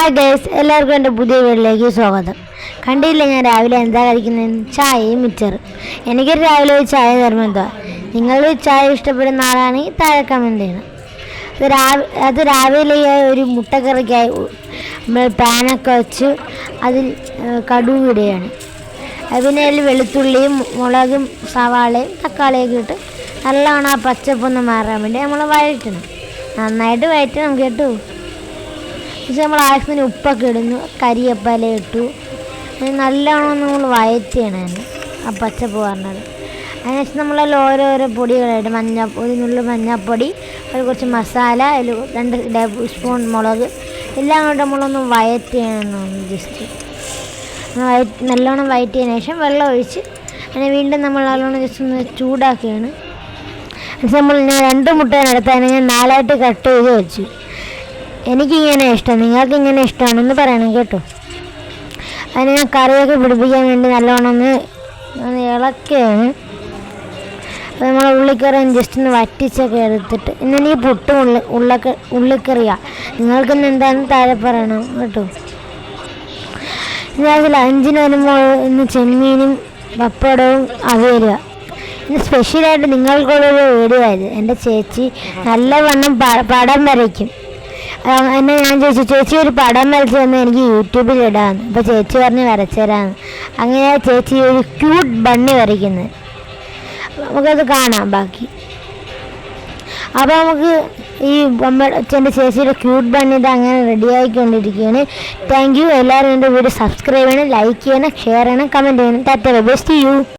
Hi guys എല്ലാവർക്കും എന്റെ പുതിയ വീട്ടിലേക്ക് സ്വാഗതം. കണ്ടില്ല ഞാൻ രാവിലെ എന്താ കഴിക്കുന്നത്? ചായയും മിച്ചറും. എനിക്ക് രാവിലെ ഒരു ചായ നിർബന്ധമാണ് നിങ്ങൾ ചായ ഇഷ്ടപ്പെടുന്ന ആളാണെങ്കിൽ താഴെ കമന്റ് ചെയ്യണം അത് രാവി അത് രാവിലെ ഒരു മുട്ടക്കറിക്കായി നമ്മൾ പാനൊക്കെ വെച്ച് അതിൽ കടുവ് ഇടുകയാണ്. അതിനെ വെളുത്തുള്ളിയും മുളകും സവാളയും തക്കാളിയൊക്കെ ഇട്ട് നല്ലോണം ആ പച്ചപ്പൊന്ന് മാറാൻ വേണ്ടി നമ്മൾ വഴറ്റണം. നന്നായിട്ട് വഴറ്റണം കേട്ടോ. പക്ഷെ നമ്മൾ ആവശ്യത്തിന് ഉപ്പൊക്കെ ഇടുന്നു കരിയപ്പല ഇട്ടു. നല്ലോണം നമ്മൾ വയറ്റിയാണ് തന്നെ ആ പച്ചപ്പ് പറഞ്ഞത്. അതിനുശേഷം നമ്മളതിൽ ഓരോരോ പൊടികളായിട്ട് മഞ്ഞ ഒരു നുള്ളു മഞ്ഞപ്പൊടി ഒരു കുറച്ച് മസാല അതിൽ രണ്ട് ടേബിൾ സ്പൂൺ മുളക് എല്ലാം കൊണ്ട് നമ്മളൊന്ന് വയറ്റിയാണ് ജസ്റ്റ് വയറ്റ് നല്ലോണം വയറ്റിയതിന് ശേഷം വെള്ളം ഒഴിച്ച് അതിനെ വീണ്ടും നമ്മൾ നല്ലോണം ജസ്റ്റ് ഒന്ന് ചൂടാക്കുകയാണ് നമ്മൾ ഞാൻ രണ്ട് മുട്ടയാണ് എടുത്തതിനെ ഞാൻ നാലായിട്ട് കട്ട് ചെയ്ത് വെച്ചു. എനിക്കിങ്ങനെ ഇഷ്ടം നിങ്ങൾക്ക് ഇങ്ങനെ ഇഷ്ടമാണെന്ന് പറയണം കേട്ടോ. അതിന് ഞാൻ കറിയൊക്കെ പിടിപ്പിക്കാൻ വേണ്ടി നല്ലോണം ഒന്ന് ഇളക്കുകയാണ് അത് നമ്മൾ ഉള്ളിക്കറി ജസ്റ്റ് ഒന്ന് വറ്റിച്ചൊക്കെ എടുത്തിട്ട് ഇന്ന് എനിക്ക് പുട്ടും ഉള്ളി ഉള്ളക്ക ഉള്ളിക്കറിയാണ് നിങ്ങൾക്ക് ഇന്ന് എന്താണെന്ന് താഴെ പറയണം കേട്ടോ. ഇന്ന് അഞ്ചിന് വരുമ്പോൾ ഇന്ന് ചെമ്മീനും പപ്പടവും അവരുക ഇന്ന് സ്പെഷ്യലായിട്ട് നിങ്ങൾക്കുള്ളൊരു വീഡിയോ ആയത് എന്റെ ചേച്ചി നല്ലവണ്ണം പടം വരയ്ക്കും. എന്നെ ഞാൻ ചോദിച്ചു ചേച്ചി ഒരു പടം വരച്ചു തന്നെ എനിക്ക് യൂട്യൂബിൽ ഇടാം അപ്പോൾ ചേച്ചി പറഞ്ഞ് വരച്ചു അങ്ങനെ ചേച്ചി ഒരു ക്യൂട്ട് ബണ്ണി വരയ്ക്കുന്നത് നമുക്കത് കാണാം ബാക്കി. അപ്പോൾ നമുക്ക് ഈ എന്റെ ചേച്ചിയുടെ ക്യൂട്ട് ബണ്ണിത് അങ്ങനെ റെഡി ആയിക്കൊണ്ടിരിക്കുകയാണ്. താങ്ക് യു എല്ലാവരും എന്റെ വീഡിയോ സബ്സ്ക്രൈബ് ചെയ്യണം ലൈക്ക് ചെയ്യണം ഷെയർ ചെയ്യണം കമന്റ് ചെയ്യണം. Tata best U